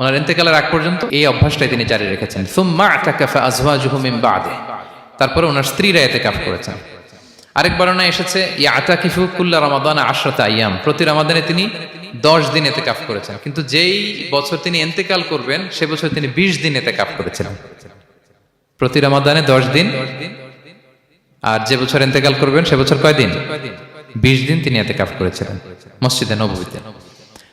ওনার ইন্তেকালের আগ পর্যন্ত এই অভ্যাসটাই তিনি জারি রেখেছেন। মিন বাদে। তারপরে ওনার স্ত্রীরা ইতিকাফ করেছেন। আরেক বর্ণনা এসেছে ইয়া কুল্লা প্রতি রমাদানে তিনি দশ দিন এতেকাফ করেছেন। কিন্তু যেই বছর তিনি এন্তেকাল করবেন, সে বছর তিনি বিশ দিন এতেকাফ করেছিলেন প্রতি রমাদানে দশ দিন। আর যে বছর এন্তেকাল করবেন, সে বছর কয়দিন বিশ দিন তিনি এতে কাফ করেছিলেন, মসজিদে নবীতে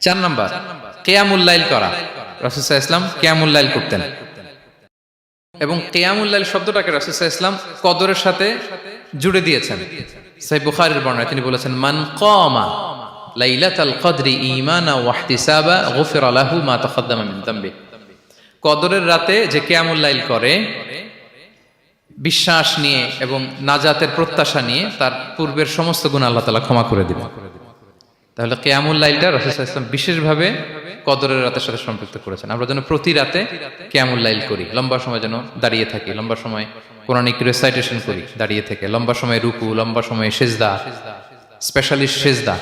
চার নাম্বার কেয়ামুল্লাইল করা। রাসুসাহ ইসলাম কেয়ামুল্লাইল করতেন। এবং কেয়ামুল্লাহ শব্দটাকে রাসুসাহ ইসলাম কদরের সাথে জুড়ে দিয়েছেন। সাই বুখারির বর্ণায় তিনি বলেছেন, মান কমা কদরের রাতে যে কেয়ামুল্লাইল করে, বিশ্বাস নিয়ে এবং নাজাতের প্রত্যাশা নিয়ে তার পূর্বের সমস্ত গুণ আল্লাহ তালা ক্ষমা করে দিবেন। তাহলে কেয়ামুল্লাইলটা রসুল ইসলাম বিশেষভাবে কদরের রাতের সাথে সম্পৃক্ত করেছেন। আমরা যেন প্রতি রাতে কেয়ামুল লাইল করি, লম্বা সময় যেন দাঁড়িয়ে থাকি, লম্বা সময় কোরআনিক রেসাইটেশন করি, দাঁড়িয়ে থেকে, লম্বা সময় রুকু, লম্বা সময় সেজদা সেজদা।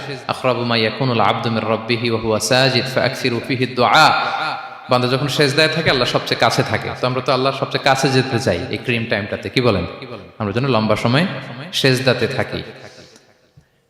বান্দা যখন থাকে, আল্লাহ সবচেয়ে কাছে থাকে। আমরা তো সবচেয়ে কাছে যেতে এই ক্রিম টাইমটাতে, কি বলেন? আমরা যেন লম্বা সময় সেজদাতে থাকি।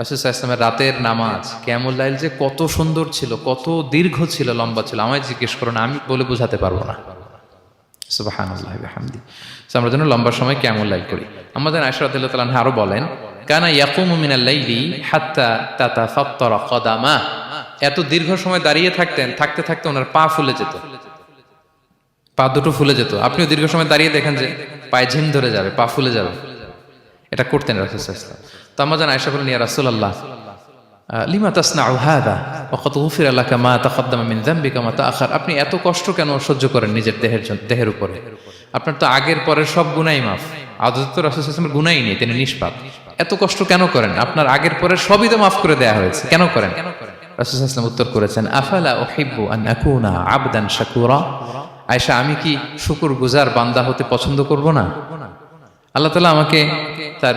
ইসলামের রাতের নামাজ কেমন লাইল যে কত সুন্দর ছিল, কত দীর্ঘ ছিল, লম্বা ছিল। আমায় জিজ্ঞেস করো না আমি বলে বোঝাতে পারব না। আমরা যেন লম্বা সময় কেমন লাইল করি। আমাদের আয়সরাতুল্লাহ তালাহ আরও বলেন, কানা ইয়াকুমু মিনাল লাইলি হাত্তা তাতা ফাত্তরা কদামা। এত দীর্ঘ সময় দাঁড়িয়ে থাকতেন, থাকতে থাকতে ওনার পা ফুলে যেত। পা দুটো ফুলে যেত। আপনিও দীর্ঘ সময় দাঁড়িয়ে দেখেন যে পায়ে ঝিম ধরে যাবে, পা ফুলে যাবে। এটা করতেন রাসুলাম তো আমার জান আয়সা বলেন ইয়া রাসূলুল্লাহ লিমা তাসনাউ হাদা? ওয়াকাদ গুফিরা লাকা মা তাকদ্দামা মিন যামবিকা, মা তাআখার। আপনি এত কষ্ট কেন সহ্য করেন নিজের দেহের দেহের উপরে? আপনার তো আগের পরের সব গুনাই মাফ। আদত তো রাসূল গুনাই নেই, তিনি নিষ্পাপ। এত কষ্ট কেন করেন? আপনার আগের পরের সবই তো মাফ করে দেয়া হয়েছে, কেন করেন? রাসূল সাল্লাল্লাহু উত্তর করেছেন, আফালা উহিব্বু আন আকুনা আবদান শাকুরা? আয়েশা, আমি কি শুকুর গুজার বান্দা হতে পছন্দ করব না? আল্লাহ তালা আমাকে তার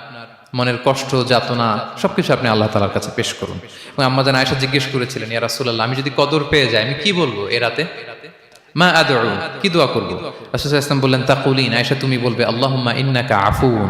মনের কষ্ট, যাতনা সব কিছু আপনি আল্লাহ তালার কাছে পেশ করুন। এবং আম্মা জান আয়সা জিজ্ঞেস করেছিলেন, ইয়া রাসুল্লাহ আমি যদি কদর পেয়ে যাই, আমি কি বলব এ রাতে? মা আদর কি দোয়া করব? রাসুল ইসলাম বললেন, তাকুলিন। আয়সা তুমি বলবে আল্লাহ ইন্নাকা আফুন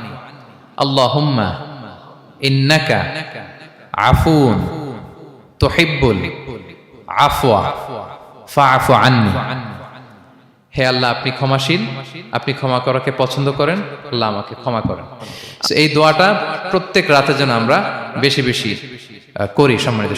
আল্লাহুম্মা ইন্নাকা আফুন তুহিব্বুল আফওয়া ফাআফু আন্নি। হে আল্লাহ, আপনি ক্ষমাশীল, আপনি ক্ষমা করাকে পছন্দ করেন, আল্লাহ আমাকে ক্ষমা করেন। এই দোয়াটা প্রত্যেক রাতে যেন আমরা বেশি বেশি করি সম্মানিত